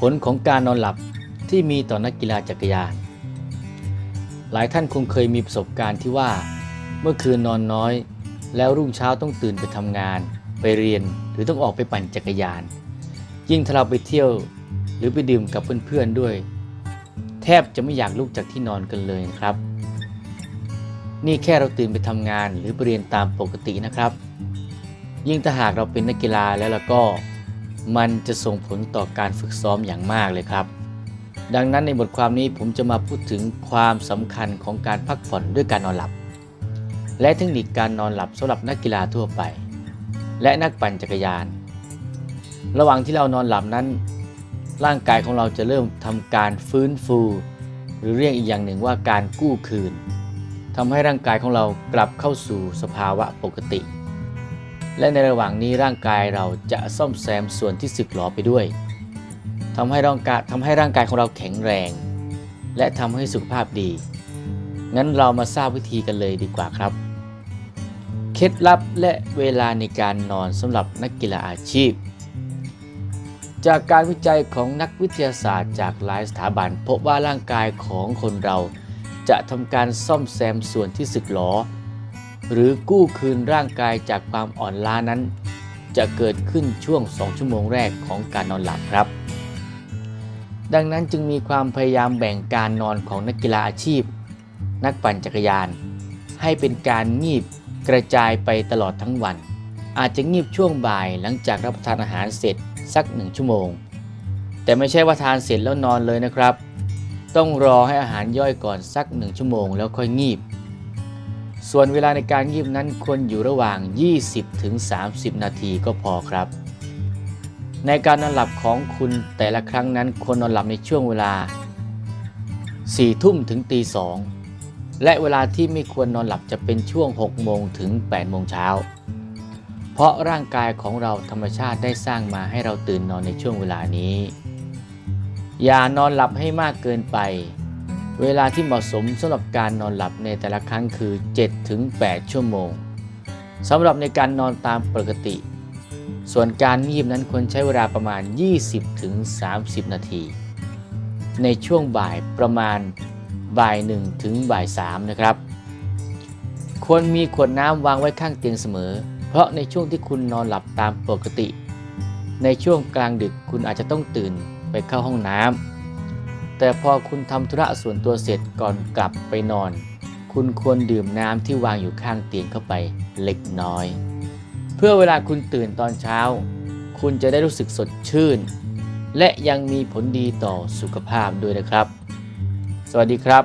ผลของการนอนหลับที่มีต่อนักกีฬาจักรยาน หลายท่านคงเคยมีประสบการณ์ที่ว่า เมื่อคืนนอนน้อย แล้วรุ่งเช้าต้องตื่นไปทำงาน ไปเรียนหรือต้องออกไปปั่นจักรยาน ยิ่งถ้าเราไปเที่ยวหรือไปดื่มกับเพื่อนๆด้วย แทบจะไม่อยากลุกจากที่นอนกันเลยนะครับ นี่แค่เราตื่นไปทำงานหรือไปเรียนตามปกตินะครับ ยิ่งถ้าหากเราเป็นนักกีฬาแล้วล่ะก็ มันจะส่งผลต่อการฝึกซ้อมอย่างมากเลยครับ ดังนั้นในบทความนี้ผมจะมาพูดถึงความสำคัญของการพักผ่อนด้วยการนอนหลับ และเทคนิคการนอนหลับสำหรับนักกีฬาทั่วไป และนักปั่นจักรยาน ระหว่างที่เรานอนหลับนั้น ร่างกายของเราจะเริ่มทำการฟื้นฟู หรือเรียกอีกอย่างหนึ่งว่าการกู้คืนทำให้ร่างกายของเรากลับเข้าสู่สภาวะปกติ และในระหว่างนี้ร่างกายเราจะซ่อมแซมส่วนที่สึกหรอไปด้วยทำให้ร่างกายทำให้ร่างกายของเราแข็งแรง และทำให้สุขภาพดี งั้นเรามาทราบวิธีกันเลยดีกว่าครับ เคล็ดลับและเวลาในการนอนสำหรับนักกีฬาอาชีพ จากการวิจัยของนักวิทยาศาสตร์จากหลายสถาบัน พบว่าร่างกายของคนเราจะทำการซ่อมแซมส่วนที่สึกหรอ หรือกู้คืนร่างกายจากความอ่อนล้านั้น จะเกิดขึ้นช่วง 2 ชั่วโมงแรกของการนอนหลับครับ ดังนั้นจึงมีความพยายามแบ่งการนอนของนักกีฬาอาชีพ นักปั่นจักรยาน ให้เป็นการงีบกระจายไปตลอดทั้งวัน อาจจะงีบช่วงบ่ายหลังจากรับประทานอาหารเสร็จสักหนึ่งชั่วโมง แต่ไม่ใช่ว่าทานเสร็จแล้วนอนเลยนะครับ ต้องรอให้อาหารย่อยก่อนสักหนึ่งชั่วโมงแล้วค่อยงีบ ส่วนเวลาในการงีบนั้นควรอยู่ระหว่าง 20ถึง30 นาทีก็พอครับ ในการนอนหลับของคุณแต่ละครั้งนั้นควรนอนหลับในช่วงเวลา 4 ทุ่มถึงตีสองและเวลาที่ไม่ควรนอนหลับจะเป็นช่วง 6 โมงถึง 8 โมงเช้า เพราะร่างกายของเราธรรมชาติได้สร้างมาให้เราตื่นนอนในช่วงเวลานี้ อย่านอนหลับให้มากเกินไป เวลาที่เหมาะสมสำหรับการนอนหลับในแต่ละครั้งคือ 7-8 ชั่วโมงสำหรับในการนอนตามปกติ ส่วนการงีบนั้นควรใช้เวลาประมาณ 20-30 นาที ในช่วงบ่ายประมาณบ่าย1ถึงบ่าย3นะครับ ควรมีขวดน้ำวางไว้ข้างเตียงเสมอ เพราะในช่วงที่คุณนอนหลับตามปกติ ในช่วงกลางดึกคุณอาจจะต้องตื่นไปเข้าห้องน้ำ แต่พอคุณทำธุระส่วนตัวเสร็จก่อนกลับไปนอน คุณควรดื่มน้ำที่วางอยู่ข้างเตียงเข้าไปเล็กน้อย เพื่อเวลาคุณตื่นตอนเช้า คุณจะได้รู้สึกสดชื่น และยังมีผลดีต่อสุขภาพด้วยนะครับ สวัสดีครับ